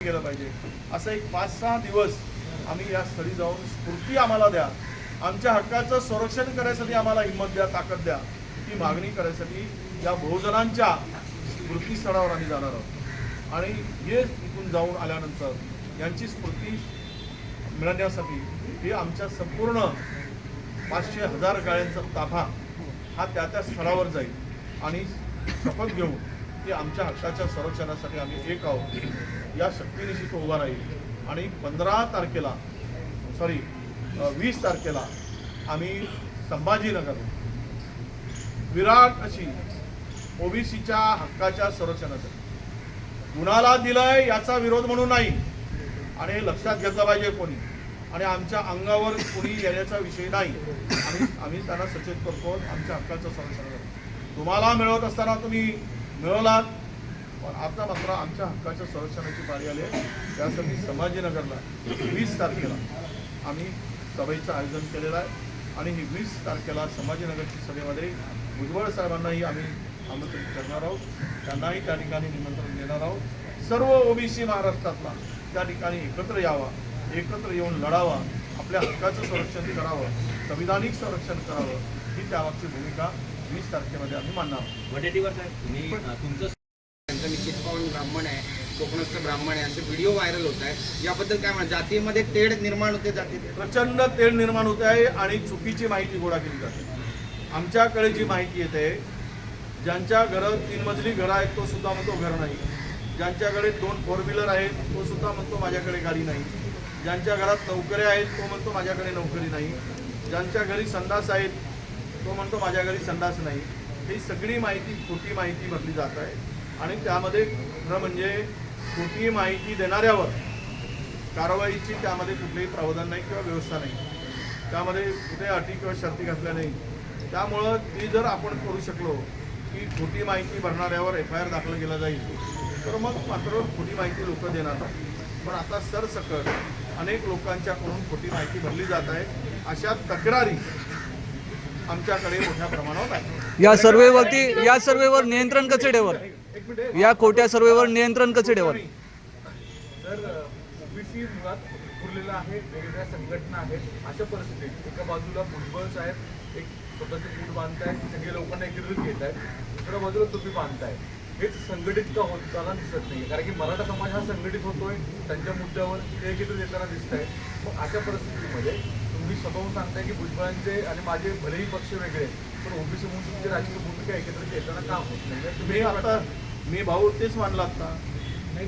गेलं पाहिजे असं एक पाच सहा दिवस आम्ही या स्थळी जाऊन स्फूर्ती आम्हाला द्या. आमच्या हक्काचं संरक्षण करायसाठी आम्हाला हिंमत द्या ताकद द्या. ती मागणी करायसाठी या बहुजनांच्या स्मृतीस्थळावर आम्ही जाणार आहोत. आणि हे इथून जाऊन आल्यानंतर यांची स्मृती मिळवण्यासाठी हे आमच्या संपूर्ण पाचशे हजार गाड्यांचा ताफा हा त्या त्या स्थळावर जाईल. आणि शपथ घेऊन की आमच्या हक्काच्या संरक्षणासाठी आम्ही एक आहोत. या शक्तीनिशी तो उभा राहील. आणि पंधरा तारखेला सॉरी वीस तारखेला आम्ही संभाजीनगर विराट अशी ओबीसीच्या हक्काच्या संरक्षणासाठी कुणाला दिलंय याचा विरोध म्हणून नाही. आणि हे लक्षात घेतलं पाहिजे कोणी. आणि आमच्या अंगावर कोणी येण्याचा विषय नाही. आणि आम्ही त्यांना सचेत करतो आमच्या हक्काचं संरक्षण करतो. तुम्हाला मिळवत असताना तुम्ही मिळवलात पण आता मात्र आमच्या हक्काच्या संरक्षणाची पाळी आली आहे. त्यासाठी संभाजीनगरला वीस तारखेला आम्ही सभेचं आयोजन केलेलं आहे. आणि ही वीस तारखेला संभाजीनगरच्या सभेमध्ये भुजबळ साहेबांनाही आम्ही आमंत्रित करणार आहोत. त्यांनाही त्या ठिकाणी निमंत्रण देणार आहोत. सर्व ओबीसी महाराष्ट्रातला त्या ठिकाणी एकत्र यावा. एकत्र येऊन लढावा आपल्या हक्काचं संरक्षण करावं संविधानिक संरक्षण करावं ही त्यामागची भूमिका वीस तारखेमध्ये आम्ही साहेब तुम्ही अ, तुमचं त्यांचं निश्चित पाऊन ब्राह्मण आहे कोकणस्थ ब्राह्मण आहे असे व्हिडिओ व्हायरल होत आहे याबद्दल काय म्हणा जातीमध्ये तेढ निर्माण होते जाती प्रचंड तेढ निर्माण होते आहे आणि चुकीची माहिती गोळा केली जाते. आमच्याकडे जी माहिती येते ज्यांच्या घरात तीन मजली घरं आहेत तो सुद्धा म्हणतो घर नाही. ज्यांच्याकडे दोन फोर व्हीलर आहेत तो सुद्धा म्हणतो माझ्याकडे गाडी नाही. ज्यांच्या घरात नोकऱ्या आहेत तो म्हणतो माझ्याकडे नोकरी नाही. ज्यांच्या घरी संडास आहेत तो म्हणतो माझ्या घरी संडास नाही. ही सगळी माहिती खोटी माहिती भरली जात आहे. आणि त्यामध्ये खरं म्हणजे खोटी माहिती देणाऱ्यावर कारवाईची त्यामध्ये कुठलेही प्रावधान नाही किंवा व्यवस्था नाही. त्यामध्ये कुठे अटी किंवा शर्ती घातल्या नाही. त्यामुळं ती जर आपण करू शकलो की खोटी माहिती भरणाऱ्यावर एफ आय आर दाखल केला जाईल तर मग मात्र खोटी माहिती लोक देणार नाही. पण आता सरसकट अनेक लोकांच्याकडून खोटी माहिती भरली जात आहे. अशा तक्रारी आमच्याकडे मोठ्या प्रमाणावर आहे या सर्वेवरती या सर्वेवर नियंत्रण कसे मिनिट. या खोट्या सर्वेवर नियंत्रण कसे ठेवर तर ओबीसी मुळात उरलेला आहे. वेगवेगळ्या संघटना आहेत. अशा परिस्थितीत एका बाजूला भुजबळ साहेब एक स्वतःचे बूट बांधतायत. सगळे लोकांना एकत्रित घेत आहेत दुसऱ्या बाजूला तुम्ही बांधताय हेच संघटित का होताना दिसत नाही कारण की मराठा समाज हा संघटित होतोय त्यांच्या मुद्द्यावर ते एकत्रित येताना दिसत आहे मग अशा परिस्थितीमध्ये तुम्ही स्वतःहून सांगताय की भुजबळांचे आणि माझे भलेही पक्ष वेगळे पण ओबीसी म्हणून तुमची राजकीय भूमिका एकत्रित येताना का होत नाही तुम्ही आता मी भाऊ तेच मानला आता.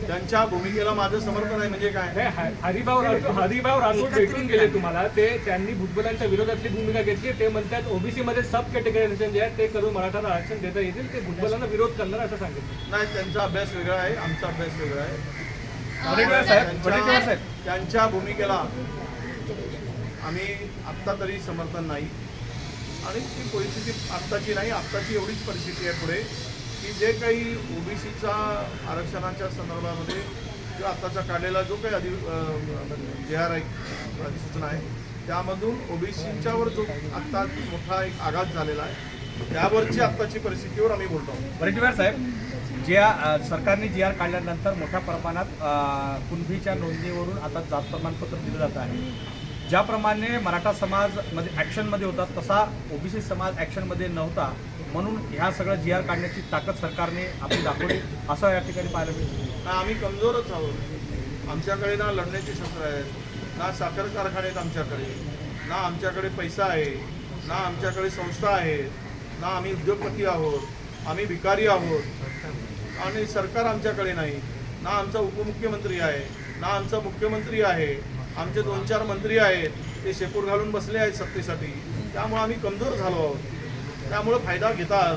त्यांच्या भूमिकेला माझं समर्थन आहे म्हणजे काय? नाही, ह- हरिभाऊ राठोड हरिभाऊ राठोड भेटून गेले तुम्हाला. ते त्यांनी भुजबळांच्या विरोधातली भूमिका घेतली. ते म्हणतात ओबीसी मध्ये सब कॅटेगरायझेशन जे आहे ते करून मराठा आरक्षण देता येतील. ते भुजबळांना विरोध करणार असं सांगितलं नाही त्यांचा अभ्यास वेगळा आहे. आमचा अभ्यास वेगळा आहे. त्यांच्या भूमिकेला आम्ही आत्ता तरी समर्थन नाही. आणि ती परिस्थिती आत्ताची नाही. आत्ताची एवढीच परिस्थिती आहे पुढे. की जे काही ओबीसीचा आरक्षणाच्या संदर्भामध्ये किंवा आत्ताचा काढलेला जो काही अधि जे आर आहे अधिसूचना आहे त्यामधून ओबीसीच्यावर जो आत्ता मोठा एक आघात झालेला आहे त्यावरची आत्ताची परिस्थितीवर आम्ही बोलतो आहोत. वडेट्टीवार साहेब जे सरकारने जी आर काढल्यानंतर मोठ्या प्रमाणात आ, कुणबीच्या नोंदणीवरून आता जात प्रमाणपत्र दिलं जात आहे ज्याप्रमाणे मराठा समाजमध्ये ॲक्शनमध्ये होता तसा ओबीसी समाज ॲक्शनमध्ये नव्हता म्हणून ह्या सगळं जी आर काढण्याची ताकद सरकारने आपली दाखवली. असं या ठिकाणी पाहायला मिळतं. ना आम्ही कमजोरच आहोत. आमच्याकडे ना लढण्याची शस्त्र आहेत ना साखर कारखाने आहेत आमच्याकडे ना आमच्याकडे पैसा आहे ना आमच्याकडे संस्था आहेत ना आम्ही उद्योगपती आहोत आम्ही भिकारी आहोत. आणि सरकार आमच्याकडे नाही. ना आमचा उपमुख्यमंत्री आहे ना आमचा मुख्यमंत्री आहे आमचे दोन चार मंत्री आहेत ते शेपूर घालून बसले आहेत सत्तेसाठी. त्यामुळे आम्ही कमजोर झालो आहोत. त्यामुळं फायदा घेतात.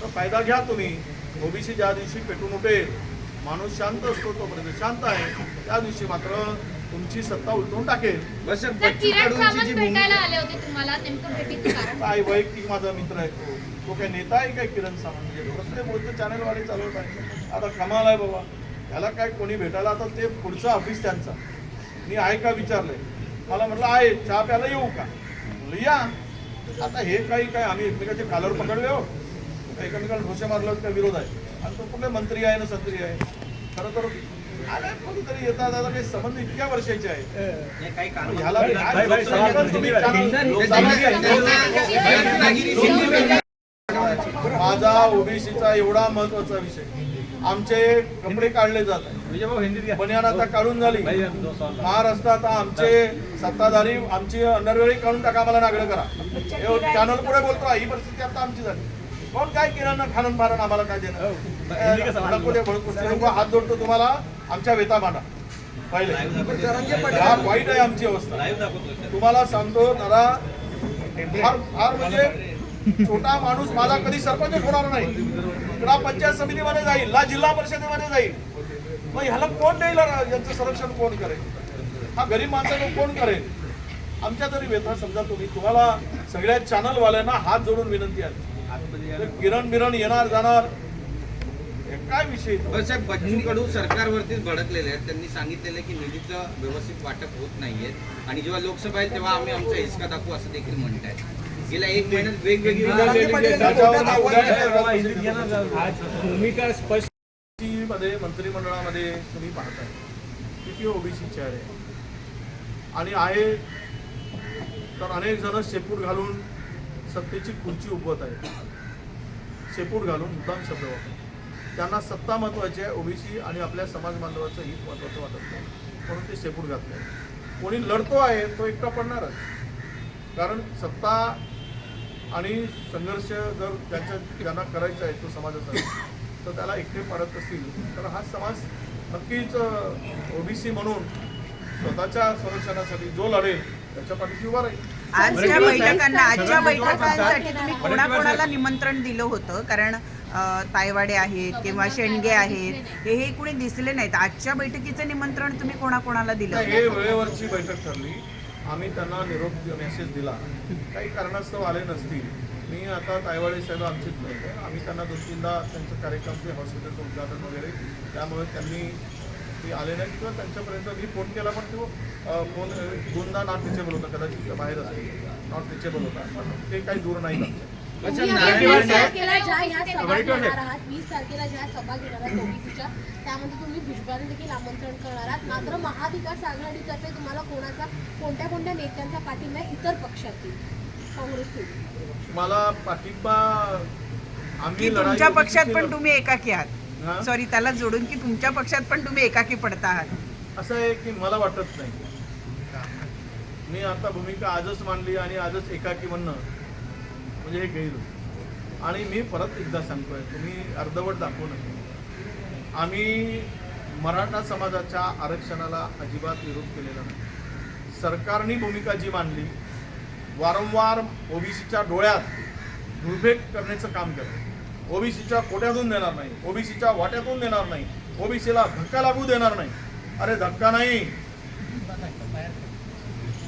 तर फायदा घ्या तुम्ही. ओबीसी ज्या दिवशी पेटून उठेल माणूस शांत असतो तोपर्यंत शांत आहे. त्या दिवशी मात्र तुमची सत्ता उलटून टाकेल. काय वैयक्तिक माझा मित्र आहे तो. तो काय नेता आहे काय किरण सावंत? म्हणजे प्रत्येक गोष्ट चॅनलवाले चालवत आहे आता कमाल आहे बाबा. त्याला काय कोणी भेटायला आता ते पुढचं ऑफिस त्यांचा. मी आहे का विचारलंय? मला म्हटलं आहे. चहा प्यायला येऊ का? म्हणलं या. आता हे काही काय आम्ही एकमेकाचे कालर पकडले हो एकमेकाला ढोसे मारलं काय विरोध आहे. आणि तो कुठले मंत्री आहे ना संत्री आहे? खरं तर आले कोणीतरी येतात आता काही संबंध इतक्या वर्षाचे आहे. ह्याला माझा ओबीसीचा एवढा महत्त्वाचा विषय. आमचे कपडे काढले जात आहेत. घ्या. बनियान आता काढून झाली. महाराष्ट्रात आता आमचे सत्ताधारी आमची अंडरवेळी काढून टाका आम्हाला नागडं करा. हे चॅनल पुढे बोलतो ही परिस्थिती आता आमची झाली. कोण काय केलं ना खाणून आम्हाला काय हिंदी देणं नको. हात जोडतो तुम्हाला आमच्या वेता मांडा पहिले. हा वाईट आहे आमची अवस्था. तुम्हाला सांगतो जरा फार फार म्हणजे छोटा माणूस माझा कधी सरपंच होणार नाही. ग्रामपंचायत समितीमध्ये जाईल ला जिल्हा परिषदेमध्ये जाईल. मग ह्याला कोण देईल यांचं संरक्षण कोण करेल हा गरीब माणसाला कोण करेल आमच्या तरी व्यथा समजा तुम्ही तुम्हाला सगळ्या चॅनलवाल्यांना हात जोडून विनंती आहे किरण बिरण येणार जाणार हे काय विषय साहेब बच्चू कडू सरकारवरतीच भडकलेले आहेत त्यांनी सांगितलेलं की निधीचं व्यवस्थित वाटप होत नाहीये आणि जेव्हा लोकसभा आहे तेव्हा आम्ही आमचा हिसका दाखवू असं देखील म्हणतायत गेल्या एक महिन्यात वेगवेगळी भूमिका स्पष्ट मध्ये मंत्रिमंडळामध्ये तुम्ही पाहताय. किती ओबीसीचे आहे आणि आहे तर अनेक जण शेपूट घालून सत्तेची खुर्ची उभवत आहे शेपूट घालून मुद्दाम शब्द वापरतात. त्यांना सत्ता महत्वाची आहे ओबीसी आणि आपल्या समाज बांधवाचं हित महत्वाचं वाटत नाही. म्हणून ते शेपूट घातले कोणी लढतो आहे तो एकटा पडणारच. कारण सत्ता आणि संघर्ष जर त्यांच्या ज्यांना करायचा आहे तो समाजाचा तर त्याला एकटे पाडत असतील तर हा समाज नक्कीच ओबीसी म्हणून स्वतःच्या संरक्षणासाठी जो लढेल त्याच्या पाठीशी उभा राहील. आजच्या बैठकांना आजच्या बैठकांसाठी तुम्ही कोणाकोणाला निमंत्रण दिलं होतं? कारण तायवाडे आहेत किंवा शेंडगे आहेत हे हे कुणी दिसले नाहीत. आजच्या बैठकीचं निमंत्रण तुम्ही कोणाकोणाला दिलं? हे वेळेवरची बैठक ठरली. आम्ही त्यांना निरोप मेसेज दिला. काही कारणास्तव आले नसतील. मी आता तायवाडे साहेब आमचेच नाही. आम्ही त्यांना दोन तीनदा त्यांचं कार्यक्रम ते हॉस्पिटलचं उद्घाटन वगैरे त्यामुळे त्यांनी ते आले नाही किंवा त्यांच्यापर्यंत मी फोन केला पण तो फोन दोनदा नॉट रिचेबल होता कदाचित बाहेर असेल. नॉट रिचेबल होता पण ते काही दूर नाही त्यामध्ये तुम्ही भुजबळांना देखील आमंत्रण करणार आहात. मात्र महाविकास आघाडीतर्फे तुम्हाला कोणाचा कोणत्या कोणत्या नेत्यांचा पाठिंबा इतर पक्षातील? काँग्रेस मला पाठिंबा आम्ही लढाई तुमच्या पक्षात पण तुम्ही एकाकी हा? आहात सॉरी त्याला जोडून की तुमच्या पक्षात पण तुम्ही एकाकी पडता आहात? असं आहे की मला वाटत नाही. मी आता भूमिका आजच मांडली आणि आजच एकाकी म्हणणं म्हणजे हे गैर आणि मी परत एकदा सांगतोय तुम्ही अर्धवट दाखवू नका. आम्ही मराठा समाजाच्या आरक्षणाला अजिबात विरोध केलेला नाही. सरकारनी भूमिका जी मांडली वारंवार ओबीसीच्या डोळ्यात दुर्भेग करण्याचं काम केलं ओबीसीच्या कोट्यातून देणार नाही. ओबीसीच्या वाट्यातून देणार नाही. ओबीसीला धक्का लागू देणार नाही. अरे धक्का नाही.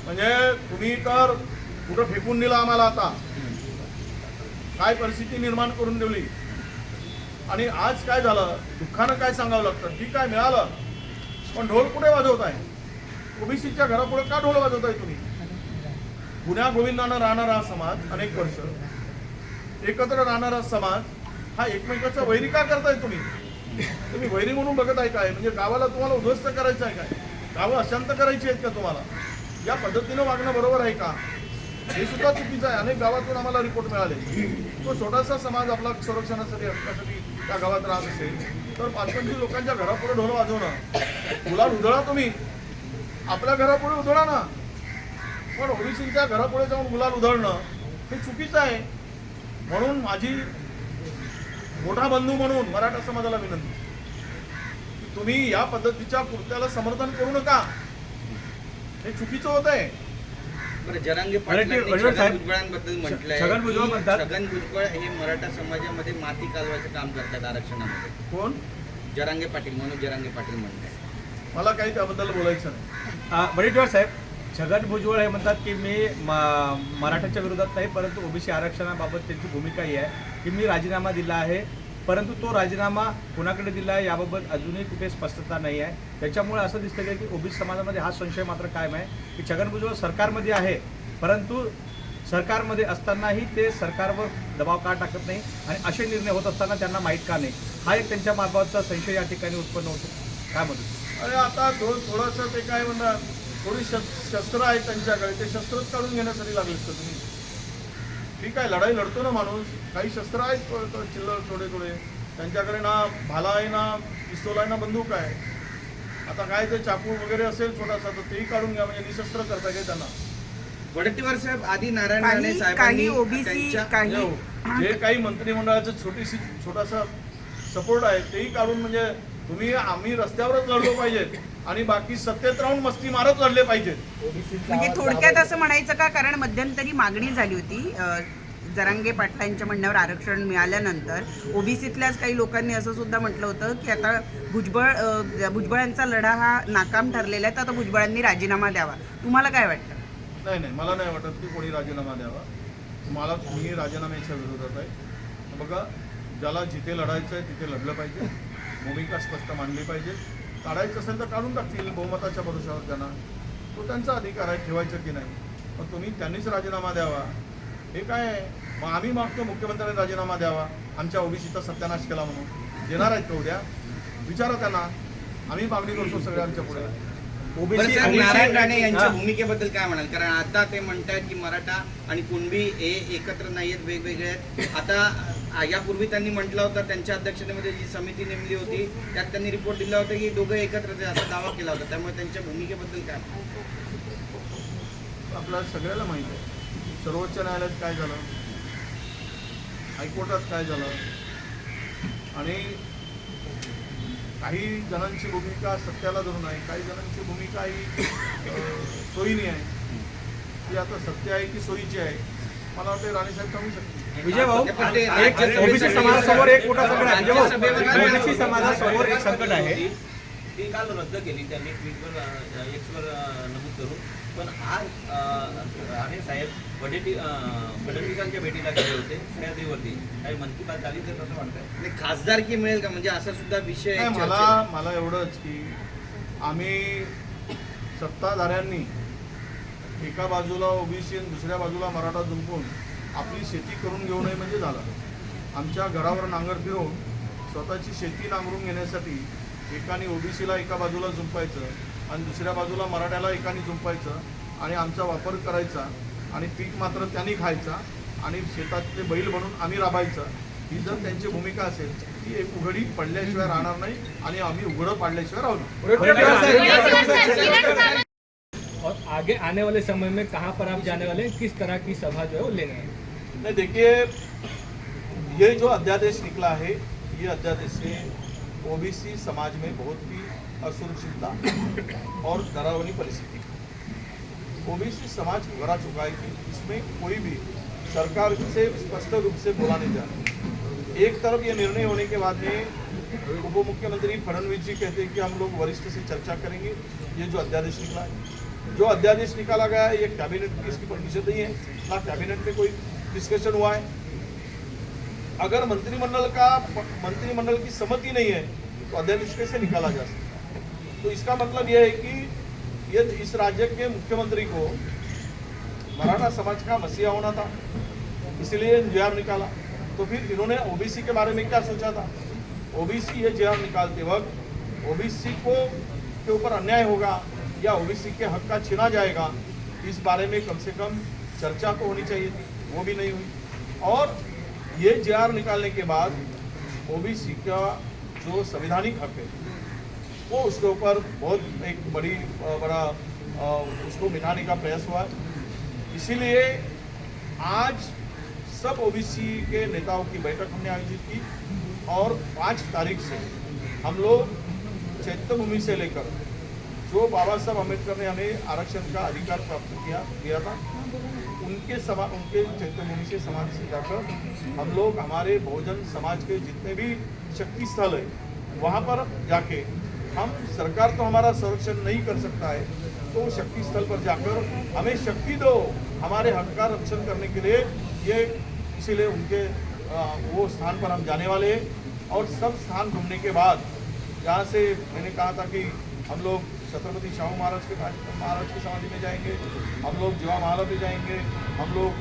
म्हणजे तुम्ही तर कुठं फेकून दिलं आम्हाला आता? काय परिस्थिती निर्माण करून ठेवली? आणि आज काय झालं? दुःखानं काय सांगावं लागतं? ठीक आहे मिळालं. पण ढोल कुठे वाजवताय? ओबीसीच्या घरापुढे का ढोल वाजवताय तुम्ही? पुण्या गोविंदानं राहणारा हा समाज अनेक वर्ष. एकत्र राहणारा समाज हा एकमेकाचा वैरी का करताय तुम्ही. तुम्ही वैरी म्हणून बघत आहे काय? म्हणजे गावाला तुम्हाला उद्ध्वस्त करायचं आहे काय? गावं अशांत करायची आहेत का तुम्हाला? या पद्धतीनं वागणं बरोबर आहे का? हे सुद्धा चुकीचं आहे. अनेक गावातून आम्हाला रिपोर्ट मिळाले. तो छोटासा समाज आपला संरक्षणासाठी हक्कासाठी त्या गावात राहत असेल तर पाच पंचवीस लोकांच्या घरापुढे ढोल वाजवणं. मुला उधळा तुम्ही. आपल्या घरापुढे उधळा ना. पण ओबीसीच्या घरापुढे जाऊन गुलाल उधळणं हे चुकीचं आहे. म्हणून माझी मोठा बंधू म्हणून मराठा समाजाला विनंती. की तुम्ही या पद्धतीच्या कृत्याला समर्थन करू नका. हे चुकीचं होत आहे. बरं, जरांगे छगन साहेब, भुजबळांबद्दल म्हटलंय छगन भुजबळ की म्हणतात- छगन भुजबळ हे मराठा समाजामध्ये माती कालवायचं काम करतात आरक्षणामध्ये. कोण? जरांगे पाटील मनोज जरांगे पाटील म्हणतात. मला काही त्याबद्दल बोलायचं नाही. आ, वडेट्टीवार साहेब छगन भुजबळ हे म्हणतात की मी म- मराठ्याच्या विरोधात नाही परंतु ओबीसी आरक्षणाबाबत त्यांची भूमिका ही आहे की मी राजीनामा दिला आहे. परंतु तो राजीनामा कोणाकडे दिला आहे याबाबत अजूनही कुठे स्पष्टता नाही आहे. त्याच्यामुळे असं दिसतं की- की ओबीसी समाजामध्ये हा संशय मात्र कायम आहे की छगन भुजबळ सरकारमध्ये आहे. परंतु सरकारमध्ये असतानाही ते सरकारवर दबाव का टाकत नाही आणि असे निर्णय होत असताना त्यांना माहीत का नाही? हा एक त्यांच्या मार्फतचा संशय या ठिकाणी उत्पन्न होतो. काय म्हणतो? अरे आता थोडं थोडंसं ते काय म्हणणार थोडी शस् शस्त्र आहेत त्यांच्याकडे ते शस्त्रच काढून घेण्यासाठी लागलेत का तुम्ही? ठीक आहे लढाई लढतो ना माणूस. काही शस्त्र आहेत चिल्लर थोडे थोडे. त्यांच्याकडे ना भाला आहे ना पिस्तोल आहे ना बंदूक आहे. आता काय ते चाकू वगैरे असेल छोटासा तर तेही काढून घ्या म्हणजे निशस्त्र करता काय त्यांना. वडट्टीवार साहेब आधी नारायण राणे साहेबांनी त्यांच्या काही जे- काही मंत्रिमंडळाचं छोटीशी छोटासा सपोर्ट आहे तेही काढून म्हणजे तुम्ही आम्ही रस्त्यावरच लढलो पाहिजेत. आणि बाकी सत्तेत राहून मस्ती मारत लढले पाहिजेत म्हणजे थोडक्यात असं म्हणायचं का? कारण मध्यंतरी मागणी झाली होती अ, जरांगे पाटलांच्या म्हणण्यावर आरक्षण मिळाल्यानंतर. ओबीसीतल्याच काही लोकांनी असं सुद्धा म्हटलं होतं की आता भुजबळ अ, भुजबळांचा लढा हा नाकाम ठरलेला आहे तर आता भुजबळांनी राजीनामा द्यावा. तुम्हाला काय वाटतं? नाही नाही मला नाही वाटत की कोणी राजीनामा द्यावा. मला मी राजीनाम्याच्या विरोधात आहे. बघा ज्याला जिथे लढायचं आहे तिथे लढलं पाहिजे. भूमिका स्पष्ट मांडली पाहिजे. काढायचं असेल तर काढून टाकतील बहुमताच्या भरोशावर त्यांना तो त्यांचा अधिकार आहे ठेवायचं की नाही. पण तुम्ही त्यांनीच राजीनामा द्यावा. हे काय आहे? मग आम्ही मागतो मुख्यमंत्र्यांनी राजीनामा द्यावा. आमच्या ओबीसीचा सत्यानाश केला म्हणून. देणार आहेत का उद्या? विचारा त्यांना. आम्ही मागणी करतो सगळे आमच्या पुढे. नारायण राणे यांच्या भूमिकेबद्दल काय म्हणाल? कारण आता ते म्हणतात की मराठा आणि कुणबी हे एकत्र नाही आहेत वेगवेगळे आहेत. आता यापूर्वी त्यांनी म्हटलं होतं त्यांच्या अध्यक्षतेमध्ये जी समिती नेमली होती त्यात त्यांनी रिपोर्ट दिला होता की दोघं एकत्रच आहे असा दावा केला होता. त्यामुळे त्यांच्या भूमिकेबद्दल काय? आपल्याला सगळ्याला माहिती आहे. सर्वोच्च न्यायालयात काय झालं? हायकोर्टात काय झालं? आणि काही जणांची भूमिका सत्याला धरून आहे काही जणांची भूमिका ही सोयीनी आहे. ती आता सत्य आहे की सोयीची आहे? मला वाटते राणीसाहेब सांगू शकते विजय भाऊ पण ते एक राज्यसभेचं ओबीसी समाजासमोर एक मोठा संकट आहे. विजय राज्यसभेवर भाऊ ओबीसी समाजासमोर एक संकट आहे. ती काल रद्द केली त्यांनी ट्विटवर एक्सवर नमूद करून. पण आज राणे साहेब वडेटी अ, फडणवीसांच्या भेटीला गेले होते सह्याद्रीवरती काही मन की बात झाली तर कसं वाटतंय? आणि खासदारकी मिळेल का? म्हणजे असा सुद्धा विषय मला. मला एवढंच की आम्ही सत्ताधाऱ्यांनी एका बाजूला ओबीसी आणि दुसऱ्या बाजूला मराठा जुंपून आपली शेती करून घेऊ नये म्हणजे झालं. आमच्या घरावर नांगर फिरवून स्वतःची शेती नांगरून घेण्यासाठी एकाने ओबीसीला एका बाजूला जुंपायचं आणि दुसऱ्या बाजूला मराठ्याला एकाने जुंपायचं आणि आमचा वापर करायचा आणि पीक मात्र त्यांनी खायचा आणि शेतातले बैल बनून आम्ही राबायचं. ही जर त्यांची भूमिका असेल ती एक उघडी पडल्याशिवाय राहणार नाही आणि आम्ही उघडं पाडल्याशिवाय राहू आगे आने वाले समय में कहाँ पर आप जाने वाले हैं? किस तरह की सभा जो है वो लेने हैं? नहीं, देखिए, ये जो अध्यादेश निकला है, ये अध्यादेश से ओबीसी समाज में बहुत ही असुरक्षितता और डरावनी परिस्थिति। ओबीसी समाज घबरा चुका है कि इसमें कोई भी सरकार से स्पष्ट रूप से बोला नहीं जा रहा एक तरफ़ ये निर्णय होने के बाद में उप मुख्यमंत्री फडणवीस जी कहते हैं कि हम लोग वरिष्ठ से चर्चा करेंगे। ये जो अध्यादेश निकला है जो अध्यादेश निकाला गया है, ये कैबिनेट की इसकी परमिशन नहीं है, ना कैबिनेट में कोई डिस्कशन हुआ है। अगर मंत्रिमंडल का मंत्रिमंडल की सहमति नहीं है तो अध्यादेश कैसे निकाला जा सकता तो इसका मतलब यह है कि ये इस राज्य के मुख्यमंत्री को मराठा समाज का मसीहा होना था, इसलिए जे निकाला। तो फिर इन्होंने ओबीसी के बारे में क्या सोचा था? ओबीसी ये जे निकालते वक्त ओबीसी को, के ऊपर अन्याय होगा या ओबीसी के हक का छीना जाएगा, इस बारे में कम से कम चर्चा तो होनी चाहिए थी, वो भी नहीं हुई। और ये जे निकालने के बाद ओबीसी का जो संवैधानिक हक है, वो उसके ऊपर बहुत एक बड़ी बड़ा उसको मिटाने का प्रयास हुआ इसीलिए आज सब ओबीसी के नेताओं की बैठक हमने आयोजित की और पाँच तारीख से हम लोग चैत्यभूमि से लेकर जो बाबा साहब अंबेडकर ने हमें आरक्षण का अधिकार प्राप्त किया दिया था। उनके समा उनके चैत्यभूमि से समाज से जाकर हम लोग हमारे बहुजन समाज के जितने भी शक्ति स्थल है वहाँ पर जाके हम सरकार तो हमारा संरक्षण नहीं कर सकता है तो शक्ति स्थल पर जाकर हमें शक्ति दो हमारे हक का रक्षण करने के लिए ये इसीलिए उनके आ, वो स्थान पर हम जाने वाले हैं। और सब स्थान घूमने के बाद जहाँ से मैंने कहा था कि हम लोग छत्रपति शाहू महाराज के महाराज की समाधि में जाएँगे। हम लोग जीवा महाराज पे जाएँगे। हम लोग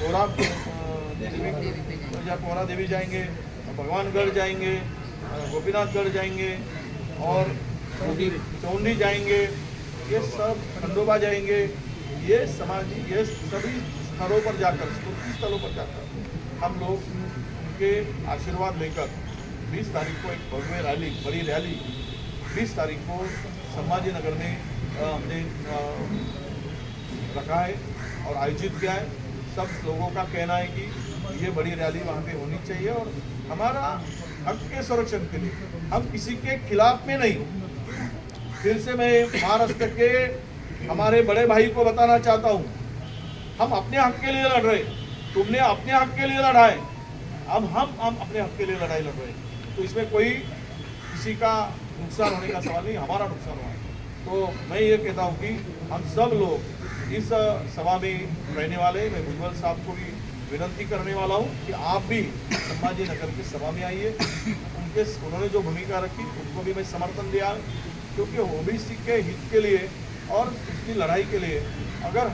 कोरा देवी पोरा देवी जाएँगे। भगवानगढ़ जाएँगे गोपीनाथगढ़ जाएँगे और चौंडी जाएँगे। ये सब खंडोबा जाएँगे। ये समाधि, ये सभी स्थलों पर जाकर स्थलों पर जाकर हम लोग उनके आशीर्वाद लेकर 20 तारीख को एक भव्य रैली, बड़ी रैली 20 तारीख को संभाजी नगर में हमने रखा है और आयोजित किया है। सब लोगों का कहना है कि ये बड़ी रैली वहाँ पे होनी चाहिए और हमारा हक के संरक्षण के लिए। हम किसी के खिलाफ में नहीं फिर से मैं महाराष्ट्र के हमारे बड़े भाई को बताना चाहता हूँ। हम अपने हक के लिए लड़ रहे तुमने अपने हक के लिए लड़ा है। अब हम हम अपने हक के लिए लड़ाई लड़ रहे हैं। तो इसमें कोई किसी का नुकसान होने का सवाल नहीं, हमारा नुकसान हुआ तो मैं ये कहता हूँ कि हम सब लोग इस सभा में रहने वाले, मैं भुजबल साहब को भी विनती करने वाला हूँ कि आप भी संभाजी नगर की सभा में आइए। उनके, उन्होंने जो भूमिका रखी, उनको भी मैं समर्थन दिया, क्योंकि ओबीसी के हित के लिए और उसकी लड़ाई के लिए, अगर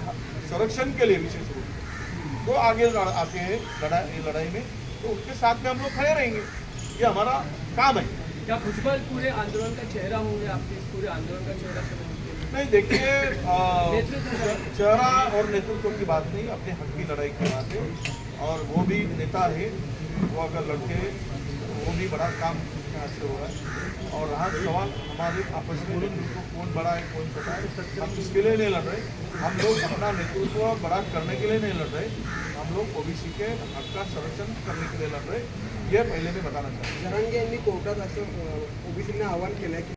संरक्षण के लिए विशेष रूप तो आगे आते हैं लड़ाई लड़ाई में तो उसके साथ में हम लोग खड़े रहेंगे। ये हमारा काम है। क्या भुजबल पूरे आंदोलन का चेहरा होंगे आपके पूरे आंदोलन का चेहरा नहीं देखिए चेहरा और नेतृत्व की बात नहीं अपने हक की लड़ाई की बात है। और वो भी नेता है वो अगर लड़के वो भी बड़ा काम यहाँ से हो रहा है। और रहा सवाल हमारे आपस में कौन बड़ा है कौन छोटा है हम इसके लिए नहीं लड़ रहे। हम लोग अपना नेतृत्व बड़ा करने के लिए नहीं लड़ रहे। हम लोग ओबीसी के हक का संरक्षण करने के लिए लड़ रहे। ये पहिले मी बताना चाहता जरांगे यांनी कोर्टात असं ओबीसींना आवाहन केलंय की